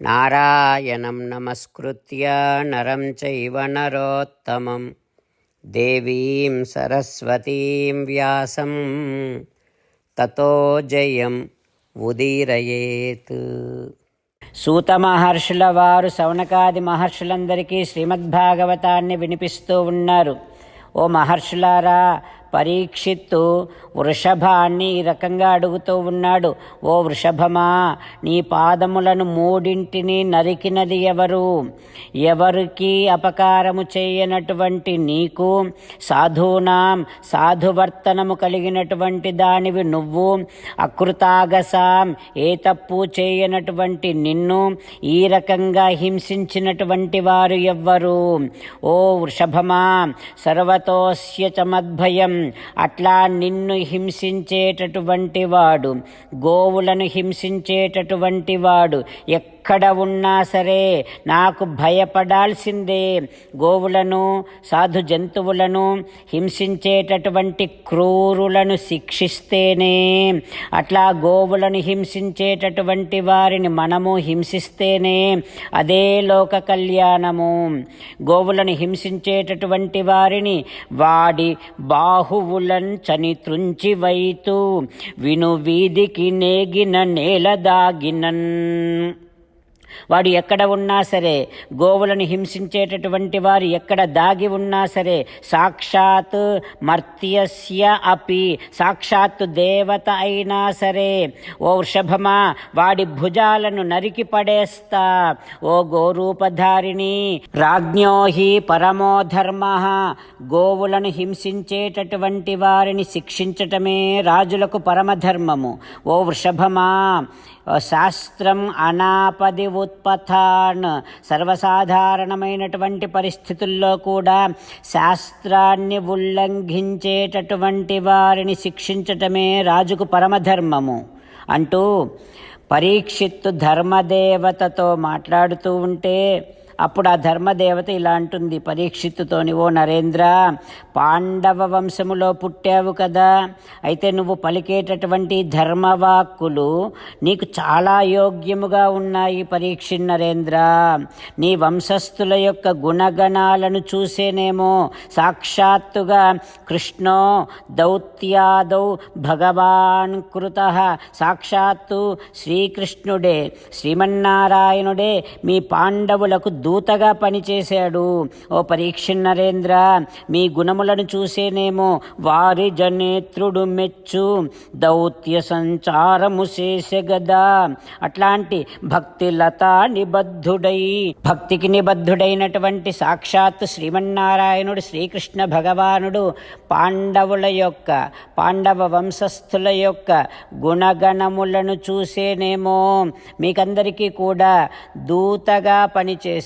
నారాయణం నమస్కృత్య నరం చైవ నరోత్తమం దేవీం సరస్వతీం వ్యాసం తతో జయం ఉదీరయేత్ సూత మహర్షుల వారు సౌనకాది మహర్షులందరికీ శ్రీమద్భాగవతాన్ని వినిపిస్తూ ఉన్నారు. ఓ మహర్షులారా పరీక్షిత్తు వృషభాన్ని ఈ రకంగా అడుగుతూ ఉన్నాడు ఓ వృషభమా నీ పాదములను మూడింటిని నరికినది ఎవరు? ఎవరికి అపకారము చేయనటువంటి నీకు సాధూనాం సాధువర్తనము కలిగినటువంటి దానివి నువ్వు? అకృతాగసాం ఏ తప్పు చేయనటువంటి నిన్ను ఈ రకంగా హింసించినటువంటి వారు ఎవ్వరు? ఓ వృషభమా సర్వతోస్య చమద్భయం అట్లా నిన్ను హింసించేటటువంటి వాడు గోవులను హింసించేటటువంటి వాడు ఎక్కడ ఉన్నా సరే నాకు భయపడాల్సిందే. గోవులను సాధు జంతువులను హింసించేటటువంటి క్రూరులను శిక్షిస్తేనే. అట్లా గోవులను హింసించేటటువంటి వారిని మనము హింసిస్తేనే అదే లోక కళ్యాణము. గోవులను హింసించేటటువంటి వారిని వాడి బాహువులను చని త్రుంచి వైతూ విను వీధికి నేగిన నేల దాగినన్. వాడు ఎక్కడ ఉన్నా సరే గోవులను హింసించేటటువంటి వారు ఎక్కడ దాగి ఉన్నా సరే సాక్షాత్ మర్త్యస్య అపి సాక్షాత్తు దేవత అయినా సరే ఓ వృషభమా వాడి భుజాలను నరికి పడేస్తా. ఓ గోరూపధారిణి రాజ్ఞోహి పరమోధర్మ పరమో ధర్మ గోవులను హింసించేటటువంటి వారిని శిక్షించటమే రాజులకు పరమధర్మము. ఓ వృషభమా శాస్త్రం అనాపది ఉత్పథాన్ సర్వసాధారణమైనటువంటి పరిస్థితుల్లో కూడా శాస్త్రాన్ని ఉల్లంఘించేటటువంటి వారిని శిక్షించటమే రాజుకు పరమధర్మము అంటూ పరీక్షిత్తు ధర్మదేవతతో మాట్లాడుతూ ఉంటే అప్పుడు ఆ ధర్మదేవత ఇలా అంటుంది పరీక్షిత్తుతోని ఓ నరేంద్ర పాండవ వంశములో పుట్టావు కదా. అయితే నువ్వు పలికేటటువంటి ధర్మవాక్కులు నీకు చాలా యోగ్యముగా ఉన్నాయి పరీక్ష నరేంద్ర. నీ వంశస్థుల యొక్క గుణగణాలను చూసేనేమో సాక్షాత్తుగా కృష్ణో దౌత్యాదౌ భగవాన్ కృత. సాక్షాత్తు శ్రీకృష్ణుడే శ్రీమన్నారాయణుడే మీ పాండవులకు దూతగా పనిచేశాడు. ఓ పరీక్ష నరేంద్ర మీ గుణములను చూసేనేమో వారి జనేత్రుడు మెచ్చు. దౌత్య సంచారము చేసెగదా అట్లాంటి భక్తి లతా నిబద్ధుడై భక్తికి నిబద్ధుడైనటువంటి సాక్షాత్ శ్రీమన్నారాయణుడు శ్రీకృష్ణ భగవానుడు పాండవుల యొక్క పాండవ వంశస్థుల యొక్క గుణగణములను చూసేనేమో. మీకందరికీ కూడా దూతగా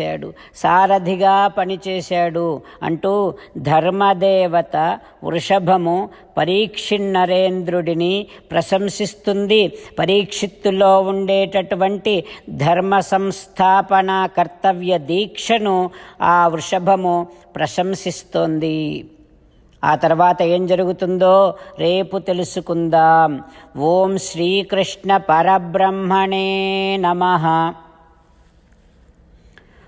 చేశాడు. సారథిగా పనిచేశాడు అంటూ ధర్మదేవత వృషభము పరీక్షిన్నరేంద్రుడిని ప్రశంసిస్తుంది. పరీక్షిత్తులో ఉండేటటువంటి ధర్మ సంస్థాపన కర్తవ్య దీక్షను ఆ వృషభము ప్రశంసిస్తోంది. ఆ తర్వాత ఏం జరుగుతుందో రేపు తెలుసుకుందాం. ఓం శ్రీకృష్ణ పరబ్రహ్మణే నమ.